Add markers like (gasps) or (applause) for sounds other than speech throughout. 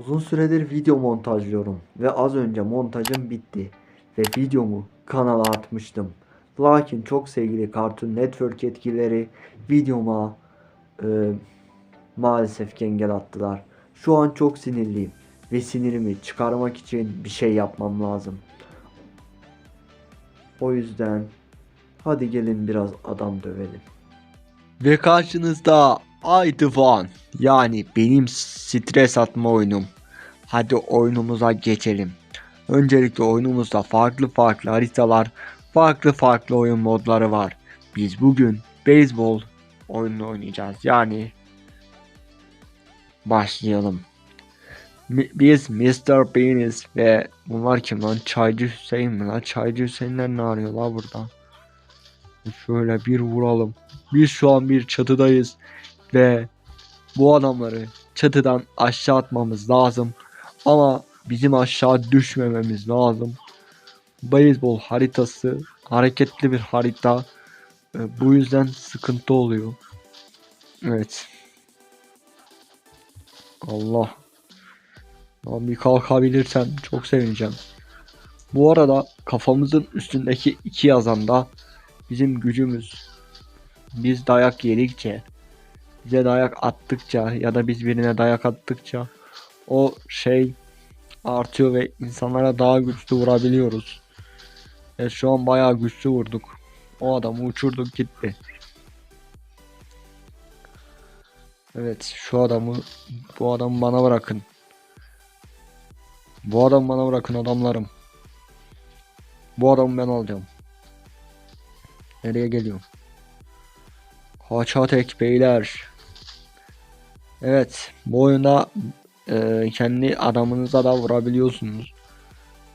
Uzun süredir video montajlıyorum ve az önce montajım bitti ve videomu kanala atmıştım. Lakin çok sevgili Cartoon Network etkileri videoma e, maalesef engel attılar. Şu an çok sinirliyim ve sinirimi çıkarmak için bir şey yapmam lazım. O yüzden hadi gelin biraz adam dövelim. Ve karşınızda Aydıvan yani benim stres atma oyunum. Hadi oyunumuza geçelim. Öncelikle oyunumuzda farklı farklı haritalar, farklı farklı oyun modları var. Biz bugün beyzbol oyununu oynayacağız. Yani başlayalım. Biz Mr. Beaniz ve bunlar kim lan? Çaycı Hüseyin mi lan? Çaycı Hüseyinler ne arıyor la burada? Şöyle bir vuralım. Biz şu an bir çatıdayız ve bu adamları çatıdan aşağı atmamız lazım. Ama bizim aşağı düşmememiz lazım. Beyzbol haritası hareketli bir harita. Bu yüzden sıkıntı oluyor. Evet. Allah. Lan bir kalkabilirsem çok sevineceğim. Bu arada kafamızın üstündeki iki yazanda bizim gücümüz. Biz dayak yedikçe bize dayak attıkça ya da biz birine dayak attıkça o şey artıyor ve insanlara daha güçlü vurabiliyoruz. Evet şu an bayağı güçlü vurduk. O adamı uçurduk gitti. Evet şu adamı bu adamı bana bırakın. Bu adamı bana bırakın adamlarım. Bu adamı ben alacağım. Nereye geliyorum? Haçatek beyler. Evet bu oyunda e, kendi adamınıza da vurabiliyorsunuz.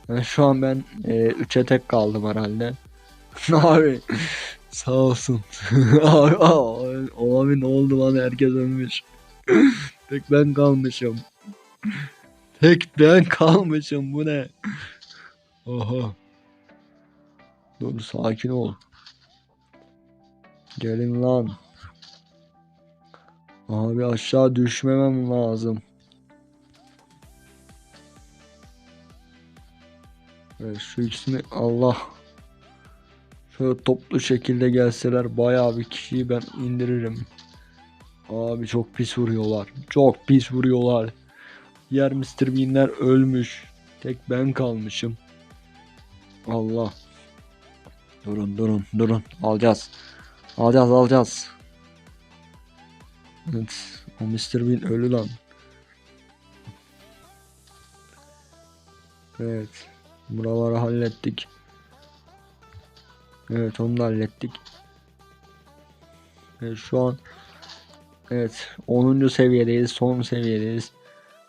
Yani şu an ben 3'e tek kaldım herhalde. (laughs) abi sağ olsun. (laughs) abi, abi ne oldu lan herkes ölmüş. (laughs) tek ben kalmışım. Tek ben kalmışım bu ne? Oha. Dur sakin ol. Gelin lan. Abi aşağı düşmemem lazım. Evet, şu ikisini Allah. Şöyle toplu şekilde gelseler bayağı bir kişiyi ben indiririm. Abi çok pis vuruyorlar. Çok pis vuruyorlar. Diğer Mr. Bean'ler ölmüş. Tek ben kalmışım. Allah. Durun durun durun. Alacağız. Alacağız alacağız. Evet. O Mr. Bean ölü lan. Evet. Buraları hallettik. Evet onu da hallettik. Evet şu an Evet 10. seviyedeyiz. Son seviyedeyiz.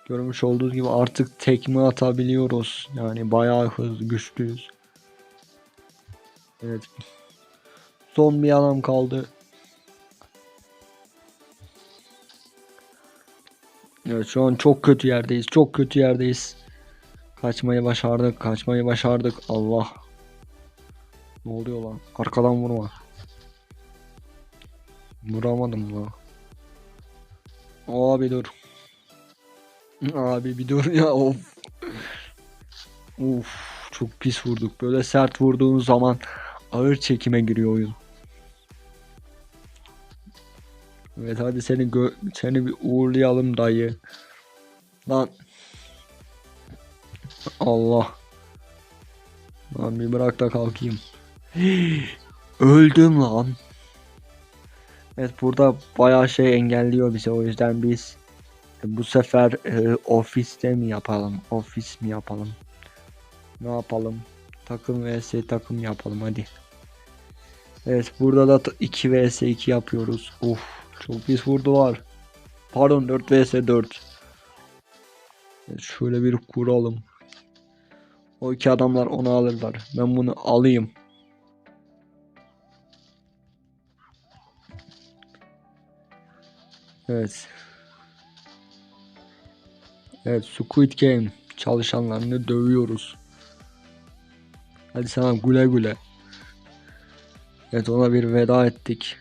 Görmüş olduğunuz gibi artık tekme atabiliyoruz. Yani bayağı hızlı güçlüyüz. Evet. Son bir adam kaldı. Evet şu an çok kötü yerdeyiz. Çok kötü yerdeyiz. Kaçmayı başardık. Kaçmayı başardık. Allah. Ne oluyor lan? Arkadan vurma. Vuramadım lan. Abi dur. Abi bir dur ya of. Uf çok pis vurduk. Böyle sert vurduğun zaman ağır çekime giriyor oyun. Evet hadi seni seni bir uğurlayalım dayı. Lan. Allah. Lan bir bırak da kalkayım. (gasps) Öldüm lan. Evet burada bayağı şey engelliyor bizi o yüzden biz bu sefer e, ofiste mi yapalım? Ofis mi yapalım? Ne yapalım? Takım vs takım yapalım hadi. Evet burada da 2 vs 2 yapıyoruz. Uf çok pis vurdular. Pardon 4 vs 4. Evet, şöyle bir kuralım. O iki adamlar onu alırlar. Ben bunu alayım. Evet. Evet Squid Game çalışanlarını dövüyoruz. Hadi sana güle güle. Evet ona bir veda ettik.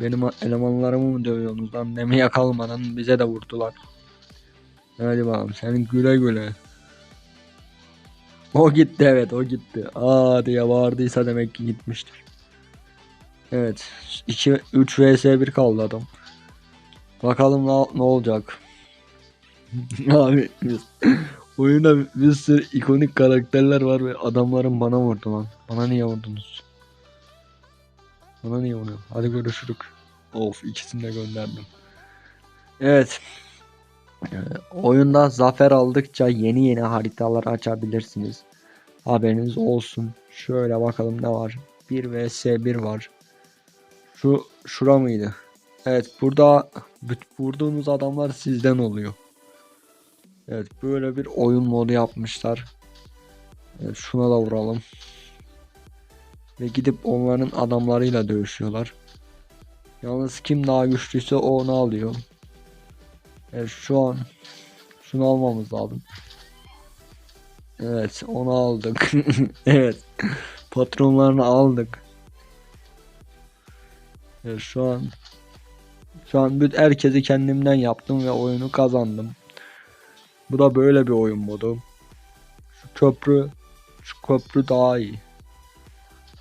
Benim elemanlarımı mı dövüyorsunuz lan? Demeye kalmadan bize de vurdular. Hadi bakalım senin güle güle. O gitti evet o gitti. Aa diye bağırdıysa demek ki gitmiştir. Evet. 2 3 vs 1 kaldı adam. Bakalım ne, ne olacak. (laughs) Abi biz, oyunda bir sürü ikonik karakterler var ve adamların bana vurdu lan. Bana niye vurdunuz? Bana niye vuruyor? Hadi görüşürük. Of ikisini de gönderdim. Evet. Ee, oyunda zafer aldıkça yeni yeni haritalar açabilirsiniz. Haberiniz olsun. Şöyle bakalım ne var. 1 vs 1 var. Şu şura mıydı? Evet burada vurduğunuz adamlar sizden oluyor. Evet böyle bir oyun modu yapmışlar. Evet, şuna da vuralım. Ve gidip onların adamlarıyla dövüşüyorlar. Yalnız kim daha güçlüyse o onu alıyor. Evet şu an şunu almamız lazım. Evet onu aldık. (laughs) evet. Patronlarını aldık. Evet şu an şu an bütün herkesi kendimden yaptım ve oyunu kazandım. Bu da böyle bir oyun modu. Şu köprü şu köprü daha iyi.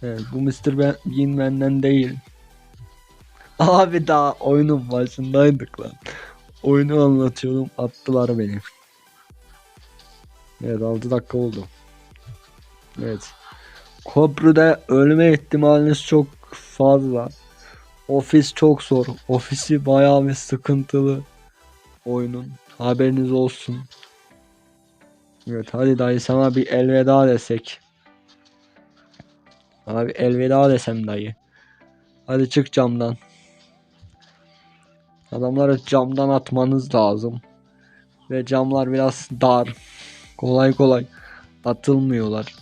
Bu Mr. Ben- Bean benden değil. Abi daha oyunun başındaydık lan. Oyunu anlatıyordum attılar beni. Evet 6 dakika oldu. Evet. Köprüde ölme ihtimaliniz çok fazla. Ofis çok zor. Ofisi bayağı bir sıkıntılı oyunun. Haberiniz olsun. Evet hadi dayı sana bir elveda desek. Abi elveda desem dayı. Hadi çık camdan. Adamları camdan atmanız lazım. Ve camlar biraz dar. Kolay kolay atılmıyorlar.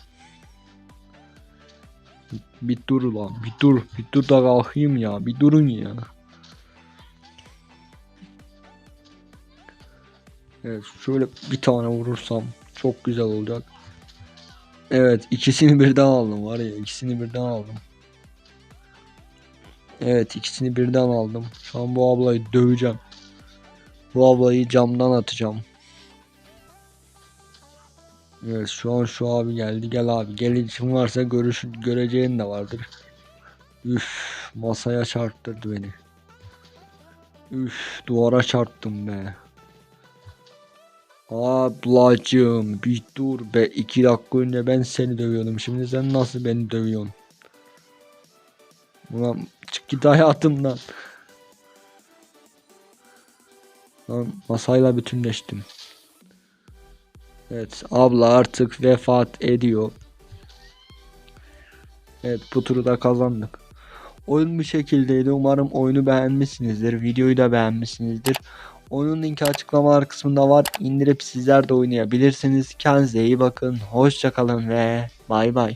Bir dur lan bir dur bir dur da kalkayım ya bir durun ya. Evet şöyle bir tane vurursam çok güzel olacak. Evet ikisini birden aldım var ya ikisini birden aldım. Evet ikisini birden aldım. Şu an bu ablayı döveceğim. Bu ablayı camdan atacağım. Evet şu an şu abi geldi. Gel abi. Gelişim varsa görüş göreceğin de vardır. Üf masaya çarptırdı beni. Üf duvara çarptım be. Ablacığım bir dur be. iki dakika önce ben seni dövüyordum. Şimdi sen nasıl beni dövüyorsun? Ulan çık git hayatımdan. Lan masayla bütünleştim. Evet abla artık vefat ediyor. Evet bu turu da kazandık. Oyun bu şekildeydi. Umarım oyunu beğenmişsinizdir. Videoyu da beğenmişsinizdir. Oyunun linki açıklamalar kısmında var. İndirip sizler de oynayabilirsiniz. Kendinize iyi bakın. Hoşçakalın ve bay bay.